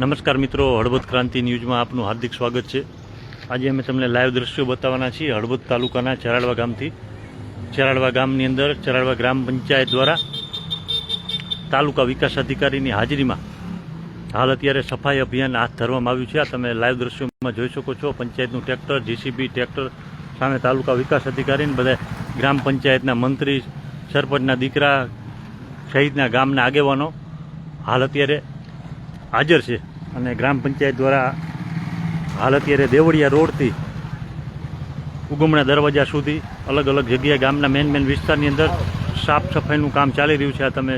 નમસ્કાર મિત્રો, હળવદ ક્રાંતિ ન્યૂઝમાં આપનું હાર્દિક સ્વાગત છે. આજે અમે તમને લાઈવ દ્રશ્યો બતાવવાના છીએ હળવદ તાલુકાના ચરાડવા ગામથી. ચરાડવા ગામની અંદર ચરાડવા ગ્રામ પંચાયત દ્વારા તાલુકા વિકાસ અધિકારીની હાજરીમાં હાલ અત્યારે સફાઈ અભિયાન હાથ ધરવામાં આવ્યું છે. આ તમે લાઈવ દ્રશ્યોમાં જોઈ શકો છો. પંચાયતનું ટ્રેક્ટર, જીસીબી ટ્રેક્ટર સામે તાલુકા વિકાસ અધિકારીને બધા ગ્રામ પંચાયતના મંત્રી, સરપંચના દીકરા સહિતના ગામના આગેવાનો હાલ અત્યારે હાજર છે. અને ગ્રામ પંચાયત દ્વારા હાલ અત્યારે દેવળિયા રોડથી ઉગમણા દરવાજા સુધી અલગ અલગ જગ્યાએ ગામના મેન મેન વિસ્તારની અંદર સાફ સફાઈનું કામ ચાલી રહ્યું છે. આ તમે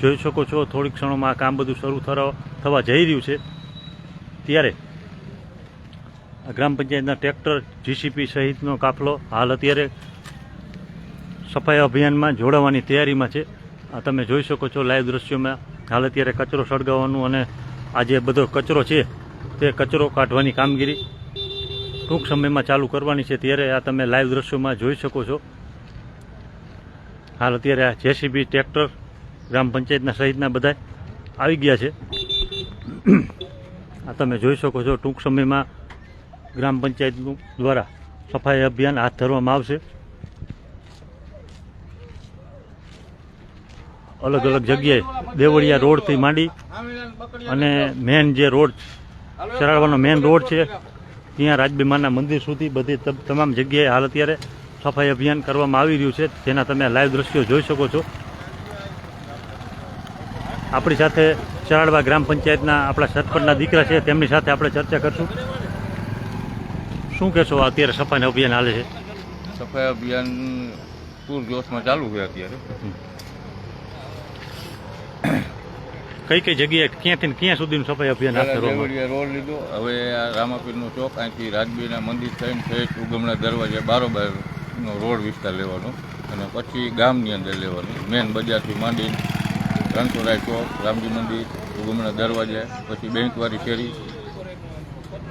જોઈ શકો છો, થોડીક ક્ષણોમાં આ કામ બધું શરૂ થવા થવા જઈ રહ્યું છે. ત્યારે ગ્રામ પંચાયતના ટ્રેક્ટર જીસીપી સહિતનો કાફલો હાલ અત્યારે સફાઈ અભિયાનમાં જોડાવાની તૈયારીમાં છે. આ તમે જોઈ શકો છો, લાઈવ દ્રશ્યોમાં હાલ અત્યારે કચરો સળગાવવાનું અને આ જે બધો કચરો છે, તે કચરો કાઢવાની કામગીરી ટૂંક સમયમાં ચાલુ કરવાની છે. ત્યારે આ તમે લાઈવ દ્રશ્યોમાં જોઈ શકો છો. હાલ અત્યારે આ જેસીબી ટ્રેક્ટર ગ્રામ પંચાયતના સહિતના બધા આવી ગયા છે. આ તમે જોઈ શકો છો ટૂંક સમયમાં ગ્રામ પંચાયતનું દ્વારા સફાઈ અભિયાન હાથ ધરવામાં આવશે. અલગ અલગ જગ્યાએ દેવળિયા રોડથી માંડી અને મેન જે રોડ ચરાડવાનો મેન રોડ છે ત્યાં રાજબીમાના મંદિર સુધી બધી તમ- તમામ જગ્યાએ હાલ અત્યારે સફાઈ અભિયાન કરવામાં આવી રહ્યું છે જેના તમે લાઈવ દ્રશ્યો જોઈ શકો છો. આપણી સાથે ચરાડવા ગ્રામ પંચાયતના આપણા સરપંચના દીકરા છે તેમની સાથે આપણે ચર્ચા કરશું. શું કહેશો અત્યારે સફાઈ અભિયાન હાલે છે? સફાઈ અભિયાન પૂરજોશમાં ચાલુ છે અત્યારે. કઈ કઈ જગ્યાએ ક્યાંથી ને ક્યાં સુધીનું સફાઈ અભિયાન હાથ ધરવામાં રોડ લીધો હવે આ રામાપીરનો ચોક અહીંથી રાજબીના મંદિર થઈને ઠેઠ ઉગમણા દરવાજા બારોબારનો રોડ વિસ્તાર લેવાનો અને પછી ગામની અંદર લેવાનું. મેન બજારથી માંડીને રણછોડરાય ચોક રામજી મંદિર ઉગમણા દરવાજા પછી બેંકવાળી શેરી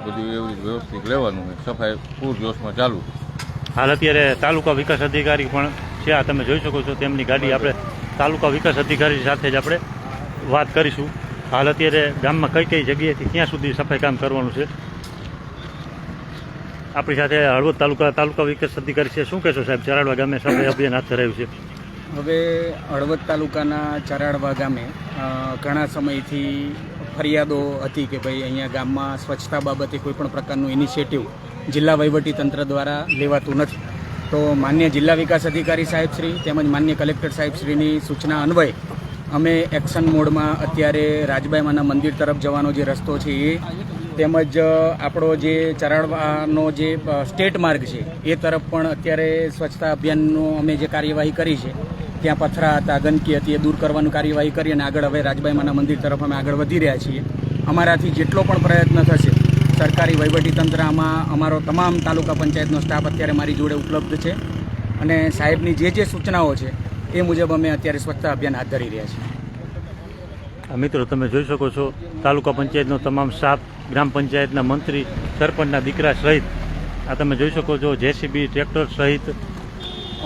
બધું એવું વ્યવસ્થિત લેવાનું. હોય સફાઈ પૂરજોશમાં ચાલુ. હાલ અત્યારે તાલુકા વિકાસ અધિકારી પણ છે. આ તમે જોઈ શકો છો તેમની ગાડી આપણે તાલુકા વિકાસ અધિકારી સાથે જ આપણે વાત કરીશું. હાલ અત્યારે ગામમાં કઈ કઈ જગ્યાએથી ક્યાં સુધી સફાઈ કામ કરવાનું છે? આપણી સાથે હળવદ તાલુકા તાલુકા વિકાસ અધિકારી છે. શું કહેશો સાહેબ? ચરાડવા ગામે સફાઈ અભિયાન હાથ ધરાયું છે. હવે હળવદ તાલુકાના ચરાડવા ગામે ઘણા સમયથી ફરિયાદો હતી કે ભાઈ અહીંયા ગામમાં સ્વચ્છતા બાબતે કોઈપણ પ્રકારનું ઇનિશિયેટિવ જિલ્લા તંત્ર દ્વારા લેવાતું નથી. તો માન્ય જિલ્લા વિકાસ અધિકારી સાહેબશ્રી તેમજ માન્ય કલેક્ટર સાહેબશ્રીની સૂચના અન્વયે અમે એક્શન મોડમાં અત્યારે રાજબાઈમાના મંદિર તરફ જવાનો જે રસ્તો છે એ, તેમજ આપણો જે ચરાડવાનો જે સ્ટેટ માર્ગ છે, એ તરફ પણ અત્યારે સ્વચ્છતા અભિયાનનો અમે જે કાર્યવાહી કરી છે, ત્યાં પથરા હતા, ગંદકી હતી, એ દૂર કરવાનું કાર્યવાહી કરી અને આગળ હવે રાજબાઈમાના મંદિર તરફ અમે આગળ વધી રહ્યા છીએ. અમારાથી જેટલો પણ પ્રયત્ન થશે, સરકારી વહીવટીતંત્ર આમાં અમારો તમામ તાલુકા પંચાયતનો સ્ટાફ અત્યારે મારી જોડે ઉપલબ્ધ છે. અને સાહેબની જે જે સૂચનાઓ છે એ મુજબ અમે અત્યારે સ્વચ્છતા અભિયાન હાથ ધરી રહ્યા છીએ. મિત્રો, તમે જોઈ શકો છો, તાલુકા પંચાયતનો તમામ સ્ટાફ ગ્રામ પંચાયતના મંત્રી, સરપંચના દીકરા સહિત, આ તમે જોઈ શકો છો, જેસીબી, ટ્રેક્ટર સહિત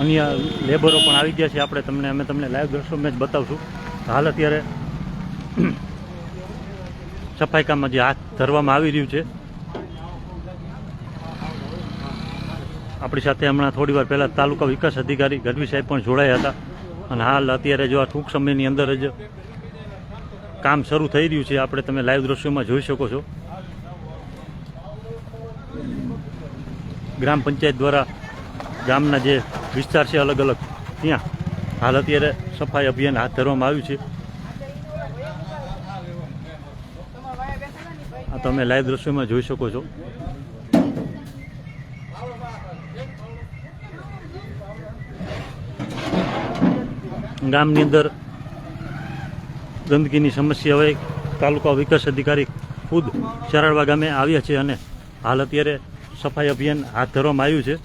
અન્ય લેબરો પણ આવી ગયા છે. આપણે તમને, અમે તમને લાઈવ દ્રશ્યોમાં જ બતાવશું. હાલ અત્યારે સફાઈ કામમાં જે હાથ ધરવામાં આવી રહ્યું છે. આપણી સાથે હમણાં થોડી વાર પહેલાં તાલુકા વિકાસ અધિકારી ગઢવી સાહેબ પણ જોડાયા હતા. અને હાલ અત્યારે જો આ ટૂંક સમયની અંદર જ કામ શરૂ થઈ રહ્યું છે, આપણે તમે લાઈવ દ્રશ્યોમાં જોઈ શકો છો. ગ્રામ પંચાયત દ્વારા ગામના જે વિસ્તાર છે અલગ અલગ ત્યાં હાલ અત્યારે સફાઈ અભિયાન હાથ ધરવામાં આવ્યું છે. આ તમે લાઈવ દ્રશ્યોમાં જોઈ શકો છો. ગામની અંદર ગંદકીની સમસ્યા હોય, તાલુકા વિકાસ અધિકારી ખુદ ચરાડવા ગામે આવ્યા છે અને હાલ અત્યારે સફાઈ અભિયાન હાથ ધરવામાં આવ્યું છે.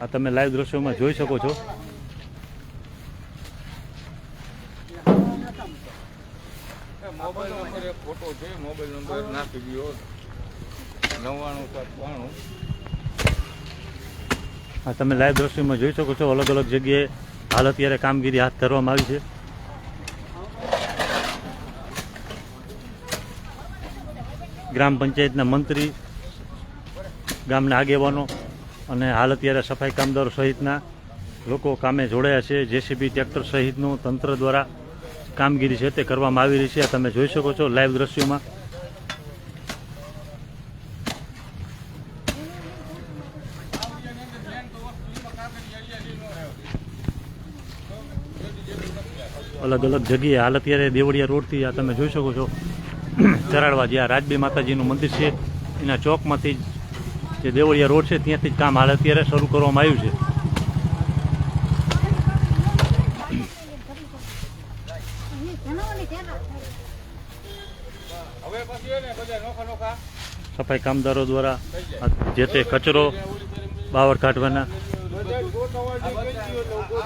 આ તમે લાઈવ દ્રશ્યોમાં જોઈ શકો છો. મોબાઈલ નંબર તમે લાઈવ દ્રશ્યોમાં જોઈ શકો છો અલગ અલગ જગ્યાએ હાલ અત્યારે કામગીરી હાથ ધરવામાં આવી છે. ગ્રામ પંચાયતના મંત્રી, ગામના આગેવાનો અને હાલ અત્યારે સફાઈ કામદારો સહિતના લોકો કામે જોડાયા છે. જેસીબી ટ્રેક્ટર સહિતનું તંત્ર દ્વારા કામગીરી છે તે કરવામાં આવી રહી છે. તમે જોઈ શકો છો. લાઈવ દ્રશ્યોમાં અલગ અલગ જગ્યાએ. હાલ અત્યારે દેવળિયા રોડથી આ તમે જોઈ શકો છો. ચરાડવા જ્યાં રાજબી માતાજીનું મંદિર છે, એના ચોકમાંથી જ દેવળિયા રોડ છે, ત્યાંથી જ કામ હાલ અત્યારે શરૂ કરવામાં આવ્યું છે. સફાઈ કામદારો દ્વારા જે તે કચરો બાવર કાઢવાના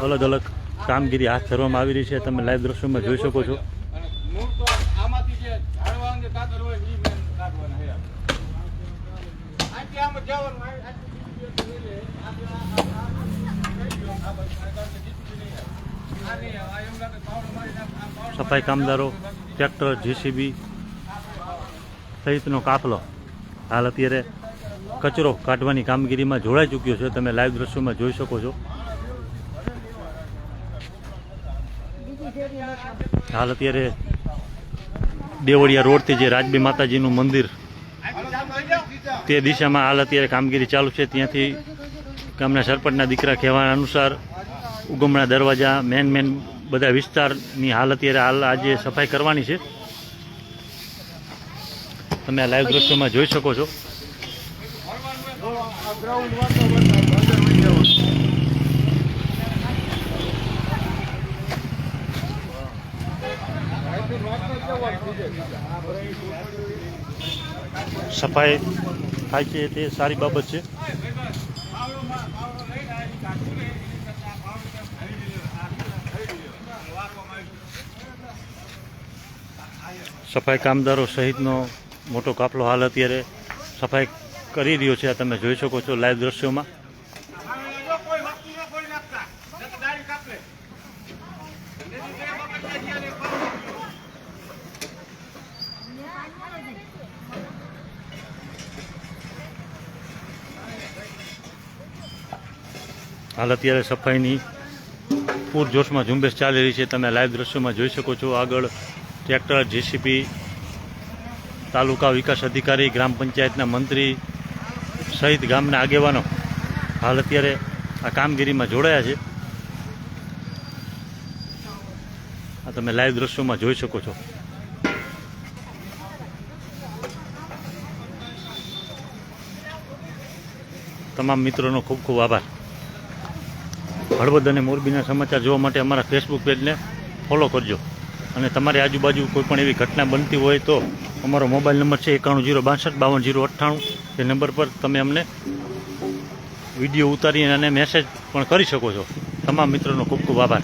અલગ અલગ કામગીરી હાથ ધરવામાં આવી રહી છે. તમે લાઈવ દ્રશ્યોમાં જોઈ શકો છો. સફાઈ કામદારો, ટ્રેક્ટર જેસીબી સહિતનો કાફલો હાલ અત્યારે કચરો કાઢવાની કામગીરીમાં જોડાઈ ચૂક્યો છે. તમે લાઈવ દ્રશ્યોમાં જોઈ શકો છો. હાલ અત્યારે દેવળિયા રોડથી જે રાજબી માતાજીનું મંદિર, તે દિશામાં હાલ અત્યારે કામગીરી ચાલુ છે. ત્યાંથી ગામના સરપંચના દીકરા કહેવા અનુસાર ઉગમણા દરવાજા, મેન મેન બધા વિસ્તારની હાલ અત્યારે હાલ આજે સફાઈ કરવાની છે. તમે આ લાઈવ દ્રશ્યોમાં જોઈ શકો છો. સફાઈ થાય છે તે સારી બાબત છે. સફાઈ કામદારો સહિતનો મોટો કાફલો હાલ અત્યારે સફાઈ કરી રહ્યો છે, આ તમે જોઈ શકો છો લાઈવ દ્રશ્યોમાં કોઈ વસ્તુ ન કોઈ નાખતા નહીં તો દાઢી કાપે નહીં તો બે વખત ત્યાં હાલ અત્યારે સફાઈની પૂરજોશમાં ઝુંબેશ ચાલી રહી છે. તમે લાઈવ દ્રશ્યોમાં જોઈ શકો છો. આગળ ટ્રેક્ટર જેસીબી તાલુકા વિકાસ અધિકારી, ગ્રામ પંચાયતના મંત્રી સહિત ગામના આગેવાનો હાલ અત્યારે આ કામગીરીમાં જોડાયા છે. આ તમે લાઈવ દ્રશ્યોમાં જોઈ શકો છો. તમામ મિત્રોનો ખૂબ ખૂબ આભાર. હળવદ અને મોરબીના સમાચાર જોવા માટે અમારા ફેસબુક પેજને ફોલો કરજો. અને તમારી આજુબાજુ કોઈ પણ એવી ઘટના બનતી હોય તો અમારો મોબાઈલ નંબર છે એકાણું જીરો બાસઠ બાવન જીરો અઠ્ઠાણું. એ નંબર પર તમે અમને વીડિયો ઉતારીને અને મેસેજ પણ કરી શકો છો. તમામ મિત્રોનો ખૂબ ખૂબ આભાર.